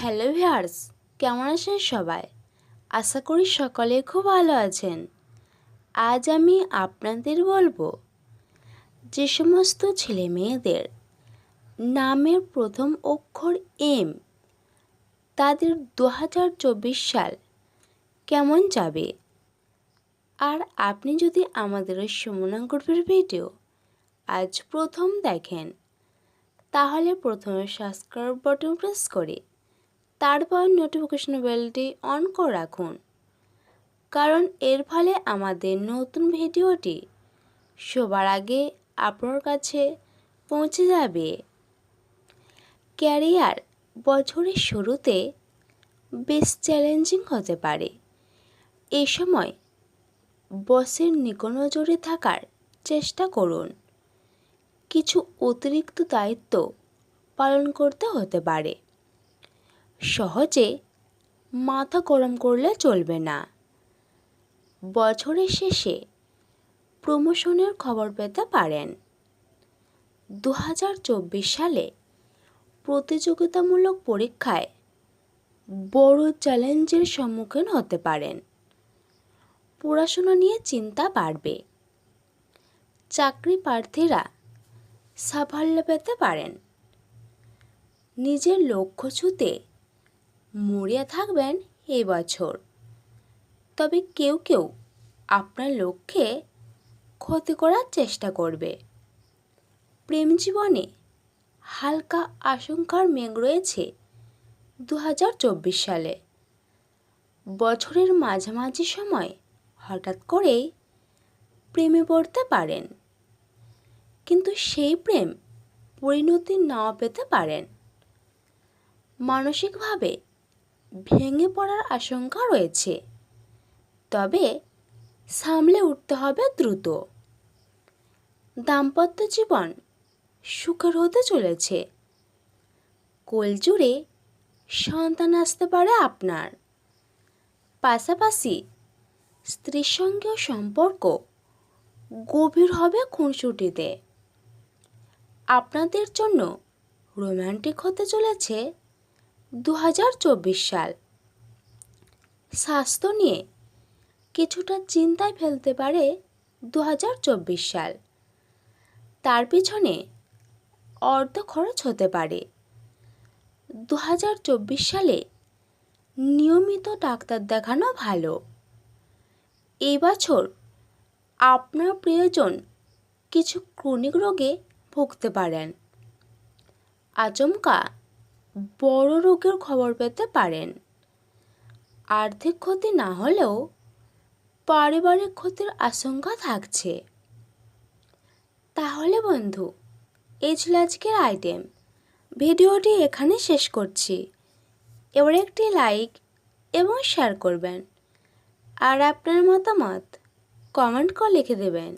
Hello viewers কেমন আছেন সবাই? আশা করি সকলে খুব ভালো আছেন। আজ আমি আপনাদের বলব, যে সমস্ত ছেলে মেয়েদের নামের প্রথম অক্ষর এম, তাদের দু হাজার চব্বিশ সাল কেমন যাবে? আর আপনি যদি আমাদের ওই সুমনা গ্রুপের ভিডিও আজ প্রথম দেখেন, তাহলে প্রথমে সাবস্ক্রাইব বাটন প্রেস করে তারপর নোটিফিকেশন বেলটি অন করে রাখুন। কারণ এর ফলে আমাদের নতুন ভিডিওটি সবার আগে আপনার কাছে পৌঁছে যাবে। ক্যারিয়ার বছরের শুরুতে বেশ চ্যালেঞ্জিং হতে পারে। এ সময় বসের নিকনজরে থাকার চেষ্টা করুন। কিছু অতিরিক্ত দায়িত্ব পালন করতে হতে পারে। সহজে মাথা গরম করলে চলবে না। বছরের শেষে প্রমোশনের খবর পেতে পারেন। দু হাজার চব্বিশ সালে প্রতিযোগিতামূলক পরীক্ষায় বড় চ্যালেঞ্জের সম্মুখীন হতে পারেন। পড়াশোনা নিয়ে চিন্তা বাড়বে। চাকরি প্রার্থীরা সাফল্য পেতে পারেন। নিজের লক্ষ্য ছুতে মরিয়া থাকবেন এই বছর। তবে কেউ কেউ আপনার লক্ষ্যে ক্ষতি করার চেষ্টা করবে। প্রেম জীবনে হালকা আশঙ্কার মেঘ রয়েছে দু হাজার চব্বিশ সালে। বছরের মাঝামাঝি সময় হঠাৎ করেই প্রেমে পড়তে পারেন। কিন্তু সেই প্রেম পরিণতি নাও পেতে পারেন। মানসিকভাবে ভেঙে পড়ার আশঙ্কা রয়েছে। তবে সামলে উঠতে হবে দ্রুত। দাম্পত্য জীবন সুখের হতে চলেছে। কোলজুড়ে সন্তান আসতে পারে আপনার। পাশাপাশি স্ত্রীর সঙ্গেও সম্পর্ক গভীর হবে খুনসুটিতে। আপনাদের জন্য রোম্যান্টিক হতে চলেছে দু হাজার চব্বিশ সাল। স্বাস্থ্য নিয়ে কিছুটা চিন্তায় ফেলতে পারে দু হাজার চব্বিশ সাল। তার পিছনে অর্ধ খরচ হতে পারে। দু হাজার চব্বিশ সালে নিয়মিত ডাক্তার দেখানো ভালো। এই বছর আপনার প্রিয়জন কিছু ক্রনিক রোগে ভুগতে পারেন। আচমকা বড় রোগের খবর পেতে পারেন। আর্থিক ক্ষতি না হলেও পারিবারিক ক্ষতির আশঙ্কা থাকছে। তাহলে বন্ধু, এই ছিল আজকের আইটেম। ভিডিওটি এখানে শেষ করছি। এবার একটি লাইক এবং শেয়ার করবেন। আর আপনার মতামত কমেন্ট করে লিখে দেবেন।